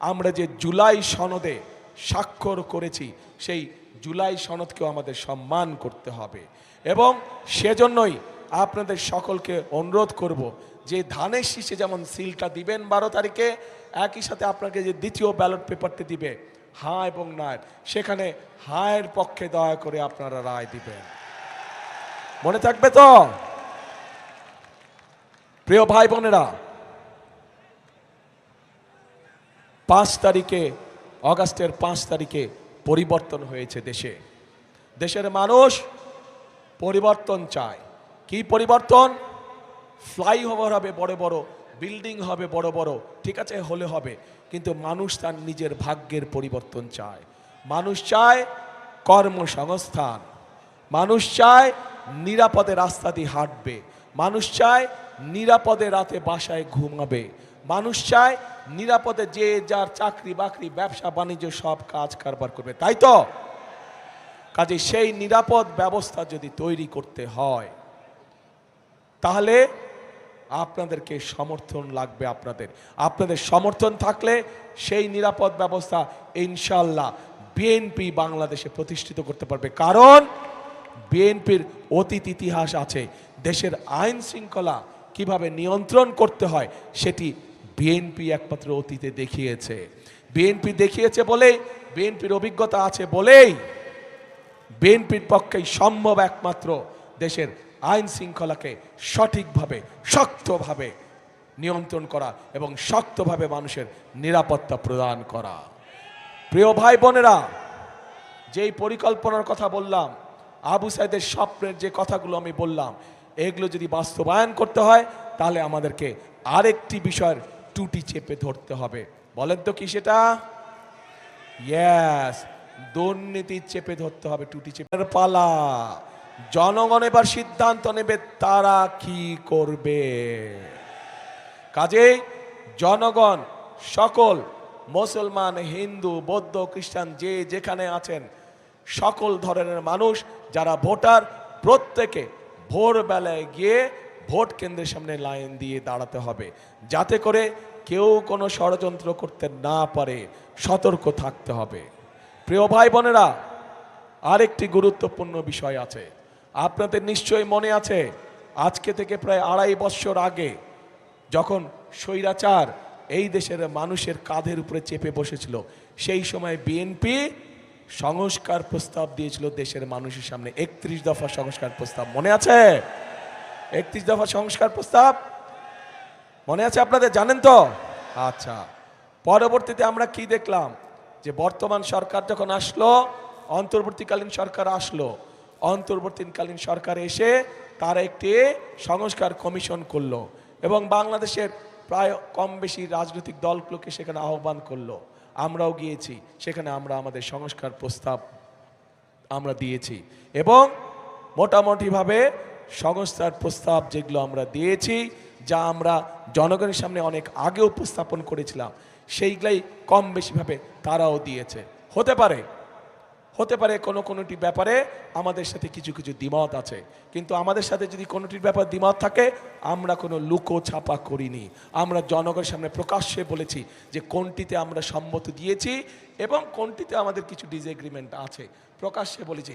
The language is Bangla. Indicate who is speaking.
Speaker 1: আমরা যে জুলাই সনদে স্বাক্ষর করেছি, সেই জুলাই সনদকেও আমাদের সম্মান করতে হবে। এবং সেজন্যই আপনাদের সকলকে অনুরোধ করব যে ধানের শীষে যেমন সিলটা দিবেন বারো তারিখে, একই সাথে আপনাকে যে দ্বিতীয় ব্যালট পেপারটি দিবে, হাঁ এবং নায়ের সেখানে হায়ের পক্ষে দয়া করে আপনারা রায় দিবেন। মনে থাকবে তো? প্রিয় ভাই বোনেরা পাঁচ তারিখে, অগাস্টের পাঁচ তারিখে পরিবর্তন হয়েছে দেশে। দেশের মানুষ পরিবর্তন চায়। কি পরিবর্তন? ফ্লাইওভার হবে বড় বড়, বিল্ডিং হবে বড় বড়, ঠিক আছে, হলে হবে। কিন্তু মানুষ তার নিজের ভাগ্যের পরিবর্তন চায়। মানুষ চায় কর্মসংস্থান। মানুষ চায় নিরাপদে রাস্তা দিয়ে হাঁটবে। মানুষ চায় নিরাপদে রাতে বাসায় ঘুমাবে। মানুষ চায় নিরাপদে যে যার চাকরি বাকরি, ব্যবসা, বাণিজ্য, সব কাজ কারবার করবে। তাই তো? কাজে সেই নিরাপদ ব্যবস্থা যদি তৈরি করতে হয়, তাহলে আপনাদেরকে সমর্থন লাগবে আপনাদের। আপনাদের সমর্থন থাকলে সেই নিরাপদ ব্যবস্থা ইনশাল্লাহ বিএনপি বাংলাদেশে প্রতিষ্ঠিত করতে পারবে। কারণ বিএনপির অতীত ইতিহাস আছে। দেশের আইন শৃঙ্খলা কীভাবে নিয়ন্ত্রণ করতে হয়, সেটি বিএনপি একমাত্র অতীতে দেখিয়েছে। বিএনপি দেখিয়েছে বলেই বিএনপির অভিজ্ঞতা আছে বলেই বিএনপির পক্ষেই সম্ভব একমাত্র দেশের আইন শৃঙ্খলাকে সঠিকভাবে, শক্তভাবে নিয়ন্ত্রণ করা এবং শক্তভাবে মানুষের নিরাপত্তা প্রদান করা। প্রিয় ভাই বোনেরা যেই পরিকল্পনার কথা বললাম, আবু সাইদের স্বপ্নের যে কথাগুলো আমি বললাম, এগুলো যদি বাস্তবায়ন করতে হয়, তাহলে আমাদেরকে আরেকটি বিষয়ের টুটি চেপে ধরতে হবে। বলেন তো কি সেটা? ইয়েস দুর্নীতি চেপে ধরতে হবে, টুটি চেপে। পালা। জনগণ এবার সিদ্ধান্ত নেবে তারা কি করবে। কাজেই জনগণ, সকল, মুসলমান, হিন্দু, বৌদ্ধ, খ্রিস্টান, যে যেখানে আছেন, সকল ধরনের মানুষ, যারা ভোটার, প্রত্যেকে ভোরবেলায় গিয়ে ভোট কেন্দ্রের সামনে লাইন দিয়ে দাঁড়াতে হবে। যাতে করে কেউ কোনো ষড়যন্ত্র করতে না পারে, সতর্ক থাকতে হবে। প্রিয় ভাই বোনেরা, আরেকটি গুরুত্বপূর্ণ বিষয় আছে। আপনাদের নিশ্চয়ই মনে আছে, আজকে থেকে প্রায় আড়াই বছর আগে যখন স্বৈরাচার এই দেশের মানুষের কাঁধের উপরে চেপে বসেছিল, সেই সময় বিএনপি সংস্কার প্রস্তাব দিয়েছিল দেশের মানুষের সামনে। একত্রিশ দফা সংস্কার প্রস্তাব, মনে আছে? একত্রিশ দফা সংস্কার প্রস্তাব মনে আছে আপনাদের জানেন তো? আচ্ছা। পরবর্তীতে আমরা কি দেখলাম? যে বর্তমান সরকার যখন আসলো অন্তর্বর্তীকালীন সরকার আসলো অন্তর্বর্তীকালীন সরকার এসে তারা একটি সংস্কার কমিশন করল এবং বাংলাদেশের প্রায় কম বেশি রাজনৈতিক দলগুলোকে সেখানে আহ্বান করল। আমরাও গিয়েছি সেখানে আমরা আমাদের সংস্কার প্রস্তাব আমরা দিয়েছি এবং মোটামুটিভাবে সংস্থার প্রস্তাব যেগুলো আমরা দিয়েছি যা আমরা জনগণের সামনে অনেক আগে উপস্থাপন করেছিলাম, সেইগুলাই কম বেশিভাবে তারাও দিয়েছে। হতে পারে হতে পারে কোনো কোনোটি ব্যাপারে আমাদের সাথে কিছু কিছু দ্বিমত আছে, কিন্তু আমাদের সাথে যদি কোনোটির ব্যাপার দ্বিমত থাকে, আমরা কোনো লুকো ছাপা করিনি। আমরা জনগণের সামনে প্রকাশ্যে বলেছি যে কোনটিতে আমরা সম্মত দিয়েছি এবং কোনটিতে আমাদের কিছু ডিসএগ্রিমেন্ট আছে। প্রকাশ্যে বলেছি